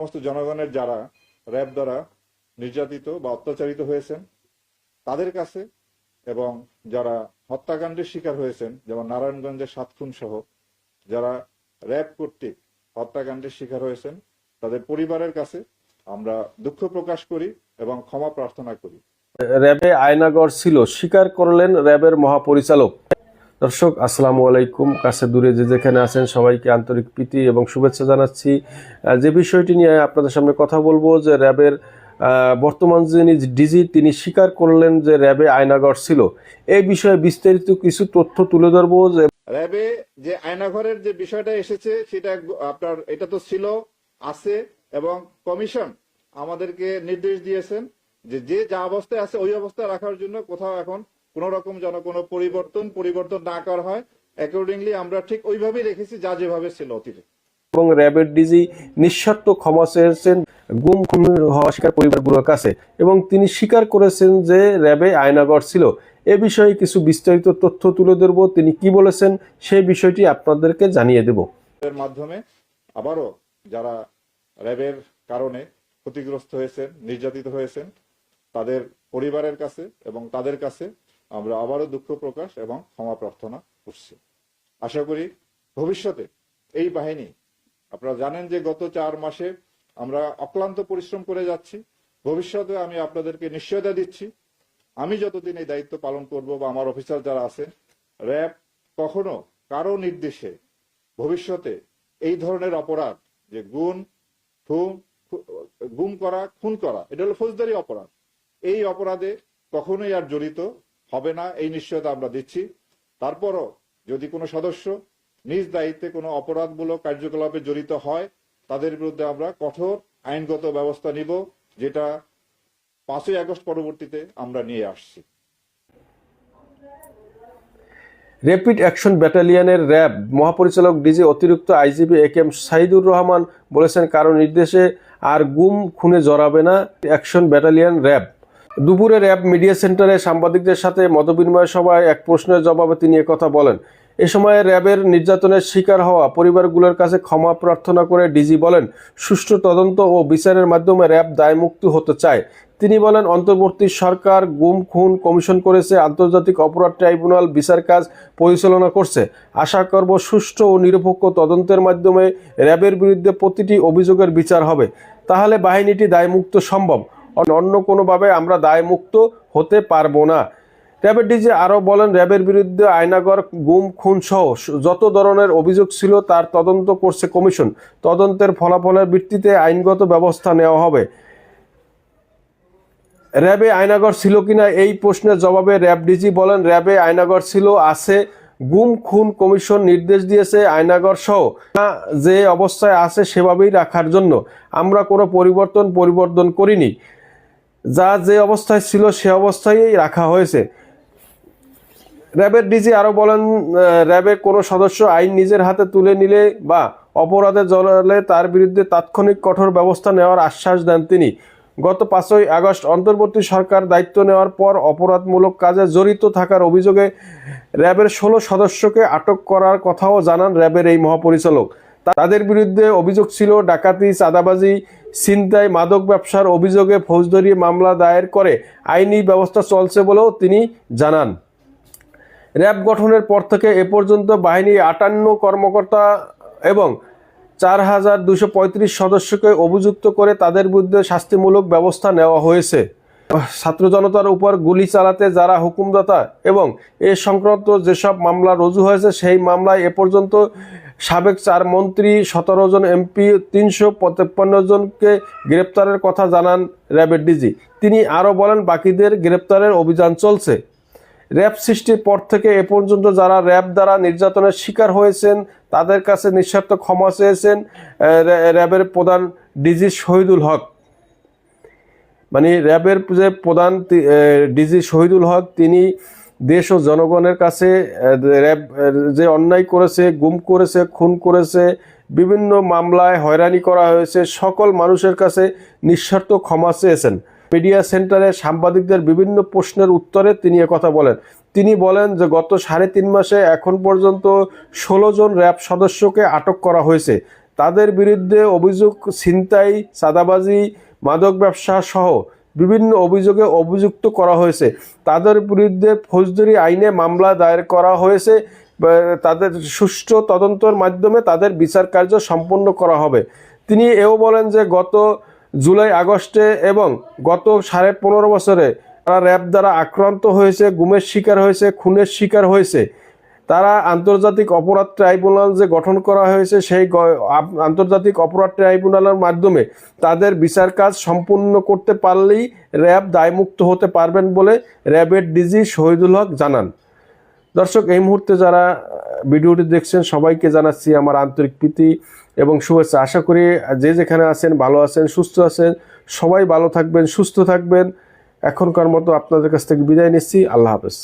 সমস্ত জনগণের যারা র্যাব দ্বারা নির্যাতিত বা অত্যাচারিত হয়েছেন, তাদের কাছে এবং যারা হত্যাকাণ্ডের শিকার হয়েছেন, যেমন নারায়ণগঞ্জের সাত খুন সহ, যারা র্যাব কর্তৃক হত্যাকাণ্ডের শিকার হয়েছেন, তাদের পরিবারের কাছে আমরা দুঃখ প্রকাশ করি এবং ক্ষমা প্রার্থনা করি। র্যাবে আয়নাগর ছিল স্বীকার করলেন র্যাবের মহাপরিচালক। দর্শক, আসসালামু আলাইকুম। কাছে দূরে যে যেখানে আছেন, সবাইকে আন্তরিক প্রীতি এবং শুভেচ্ছা জানাচ্ছি। যে বিষয়টি নিয়ে আপনাদের সামনে কথা বলব, যে র্যাবের বর্তমান যিনি ডিজি, তিনি স্বীকার করলেন যে র্যাবে আয়নাগর ছিল। এই বিষয়ে বিস্তারিত কিছু তথ্য তুলে ধরবো, যে র্যাবে যে আয়নাঘরের যে বিষয়টা এসেছে, সেটা আপনার, এটা তো ছিল, আছে, এবং কমিশন আমাদেরকে নির্দেশ দিয়েছেন যে যে যা অবস্থায় আছে, ওই অবস্থায় রাখার জন্য কোথাও এখন কোন রকম যেন কোনো পরিবর্তন পরিবর্তন না করা হয়। অ্যাকর্ডিংলি আমরা ঠিক ওইভাবেই রেখেছি যা যেভাবে ছিল অতীতে। এবং র্যাবের ডিজি নিঃশর্ত ক্ষমা চেয়েছেন গুম খুন হওয়া শিকার পরিবারগুলোর কাছে। এবং তিনি স্বীকার করেছেন যে র্যাবে আয়নাগর ছিল। এ বিষয়ে কিছু বিস্তারিত তথ্য তুলে ধরবো। তিনি কি বলেছেন সেই বিষয়টি আপনাদেরকে জানিয়ে দেব। এর মাধ্যমে আবারও যারা র্যাবের কারণে ক্ষতিগ্রস্ত হয়েছেন নির্যাতিত হয়েছেন তাদের পরিবারের কাছে এবং তাদের কাছে আমরা আবারও দুঃখ প্রকাশ এবং ক্ষমা প্রার্থনা করছি। আশা করি ভবিষ্যতে এই বাহিনী, আপনারা জানেন যে গত চার মাসে আমরা অক্লান্ত পরিশ্রম করে যাচ্ছি। ভবিষ্যতে আমি আপনাদেরকে নিশ্চয়তা দিচ্ছি। আমি যতদিন এই দায়িত্ব পালন করব বা আমার অফিসার যারা আছেন, র্যাব কখনো কারও নির্দেশে ভবিষ্যতে এই ধরনের অপরাধ, যে গুণ, খুন, গুম করা, খুন করা, এটা হলো ফৌজদারি অপরাধ। এই অপরাধে কখনোই আর জড়িত হবে না, এই নিশ্চয়তা আমরা দিচ্ছি। তারপরও যদি কোনো সদস্য নিজ দায়িত্বে কোনো অপরাধমূলক কার্যকলাপে জড়িত হয়, তাদের বিরুদ্ধে আমরা কঠোর আইনগত ব্যবস্থা নিব, যেটা পাঁচই আগস্ট পরবর্তীতে আমরা নিয়ে আসছি। র্যাপিড অ্যাকশন ব্যাটালিয়নের র্যাব মহাপরিচালক ডিজি অতিরিক্ত IGP A K M Saidur Rahman বলেছেন, কারও নির্দেশে আর গুম, খুনে জড়াবে না। অ্যাকশন ব্যাটালিয়ন র্যাব দুপুরে র্যাব মিডিয়া সেন্টারে সাংবাদিকদের সাথে মতবিনিময় সভায় এক প্রশ্নের জবাবে তিনি কথা বলেন, এ সময় র্যাবের নির্যাতনের শিকার হওয়া পরিবারগুলোর কাছে ক্ষমা প্রার্থনা করে ডিজি বলেন, সুষ্ঠু তদন্ত ও বিচারের মাধ্যমে র্যাব দায়মুক্ত হতে চায়। তিনি বলেন, অন্তর্বর্তী সরকার গুম, খুন, কমিশন করেছে, আন্তর্জাতিক অপরাধ ট্রাইব্যুনাল বিচার কাজ পরিচালনা করছে। আশা করব সুষ্ঠু ও নিরপেক্ষ তদন্তের মাধ্যমে র্যাবের বিরুদ্ধে প্রতিটি অভিযোগের বিচার হবে। তাহলে বাহিনীটি দায়মুক্ত সম্ভব। অন্য- কোনোভাবে আমরা দায়মুক্ত হতে পারব না। র্যাবের ডিজি আরও বলেন, র্যাবের বিরুদ্ধে আয়নাগর গুম, খুন সহ যত ধরনের অভিযোগ ছিল তার তদন্ত করছে কমিশন। তদন্তের ফলাফলের ভিত্তিতে আইনগত ব্যবস্থা নেওয়া হবে। র্যাবে আয়নাগর ছিল কিনা এই প্রশ্নের জবাবে র্যাব ডিজি বলেন, র্যাবে আয়নাগর ছিল, আছে। গুম, খুন কমিশন নির্দেশ দিয়েছে আয়নাগর সহ। যে অবস্থায় আছে সেভাবেই রাখার জন্য। আমরা কোনো পরিবর্তন পরিবর্তন করিনি। যা যে অবস্থায় ছিল সে অবস্থায় রাখা হয়েছে। র্যাবের ডিজি আরও বলেন র্যাবের কোনো সদস্য আইন নিজের হাতে তুলে নিলে বা অপরাধে জড়ালে তার বিরুদ্ধে তাৎক্ষণিক কঠোর ব্যবস্থা নেওয়ার আশ্বাস দেন তিনি। গত পাঁচই আগস্ট অন্তর্বর্তী সরকার দায়িত্ব নেওয়ার পর অপরাধমূলক কাজে জড়িত থাকার অভিযোগে র্যাবের ষোলো সদস্যকে আটক করার কথাও জানান র্যাবের এই মহাপরিচালক। তাদের বিরুদ্ধে অভিযোগ ছিল, ডাকাতি, চাঁদাবাজি ছিনতাই, মাদক ব্যবসার অভিযোগে ফৌজদারি মামলা দায়ের করে আইনি ব্যবস্থা চলছে বলেও তিনি জানান। র্যাব গঠনের পর থেকে এ পর্যন্ত বাহিনী আটান্ন কর্মকর্তা এবং চার হাজার দুশো পঁয়ত্রিশ সদস্যকে অভিযুক্ত করে তাদের বিরুদ্ধে শাস্তিমূলক ব্যবস্থা নেওয়া হয়েছে। ছাত্র জনতার উপর গুলি চালাতে যারা হুকুমদাতা এবং এ সংক্রান্ত যেসব মামলা রুজু হয়েছে, সেই মামলায় এ পর্যন্ত সাবেক চার মন্ত্রী, সতেরো জন এমপি, তিনশো পঁচাপ্পান্ন জনকে গ্রেপ্তারের কথা জানান র্যাবের ডিজি। তিনি আরও বলেন, বাকিদের গ্রেপ্তারের অভিযান চলছে। র্যাব সৃষ্টির পর থেকে এ পর্যন্ত যারা র্যাব দ্বারা নির্যাতনের শিকার হয়েছেন, তাদের কাছে নিঃস্বার্থ ক্ষমা চেয়েছেন র্যাবের প্রধান ডিজি শহীদুল হক। মানে র্যাবের যে প্রধান ডিজি শহীদুল হক, তিনি দেশ ও জনগণের কাছে র্যাব যে অন্যায় করেছে, গুম করেছে, খুন করেছে, বিভিন্ন মামলায় হয়রানি করা হয়েছে, সকল মানুষের কাছে নিঃস্বার্থ ক্ষমা চেয়েছেন। মিডিয়া সেন্টারে সাংবাদিকদের বিভিন্ন প্রশ্নের উত্তরে তিনি কথা বলেন। তিনি বলেন যে, গত সাড়ে তিন মাসে এখন পর্যন্ত ষোলো জন র্যাব সদস্যকে আটক করা হয়েছে। তাদের বিরুদ্ধে অভিযোগ, ছিনতাই, চাঁদাবাজি, মাদক ব্যবসা সহ বিভিন্ন অভিযোগে অভিযুক্ত করা হয়েছে। তাদের বিরুদ্ধে ফৌজদারি আইনে মামলা দায়ের করা হয়েছে। তাদের সুষ্ঠু তদন্তের মাধ্যমে তাদের বিচার কার্য সম্পন্ন করা হবে। তিনি এও বলেন যে, গত জুলাই, আগস্টে এবং গত সাড়ে পনেরো বছরে তারা র্যাব দ্বারা আক্রান্ত হয়েছে, গুমের শিকার হয়েছে, খুনের শিকার হয়েছে। তারা আন্তর্জাতিক অপরাধ ট্রাইব্যুনাল যে গঠন করা হয়েছে, সেই আন্তর্জাতিক অপরাধ ট্রাইব্যুনালের মাধ্যমে তাদের বিচার কাজ সম্পূর্ণ করতে পারলেই র্যাব দায়মুক্ত হতে পারবেন বলে র্যাবের ডিজি শহীদুল হক জানান। দর্শক, এই মুহূর্তে যারা ভিডিওটি দেখছেন, সবাইকে জানাচ্ছি আমার আন্তরিক প্রীতি এবং শুভেচ্ছা। আশা করি যে যেখানে আছেন, ভালো আছেন, সুস্থ আছেন, সবাই ভালো থাকবেন, সুস্থ থাকবেন। এখনকার মতো আপনাদের কাছ থেকে বিদায় নিচ্ছি। আল্লাহ হাফেজ।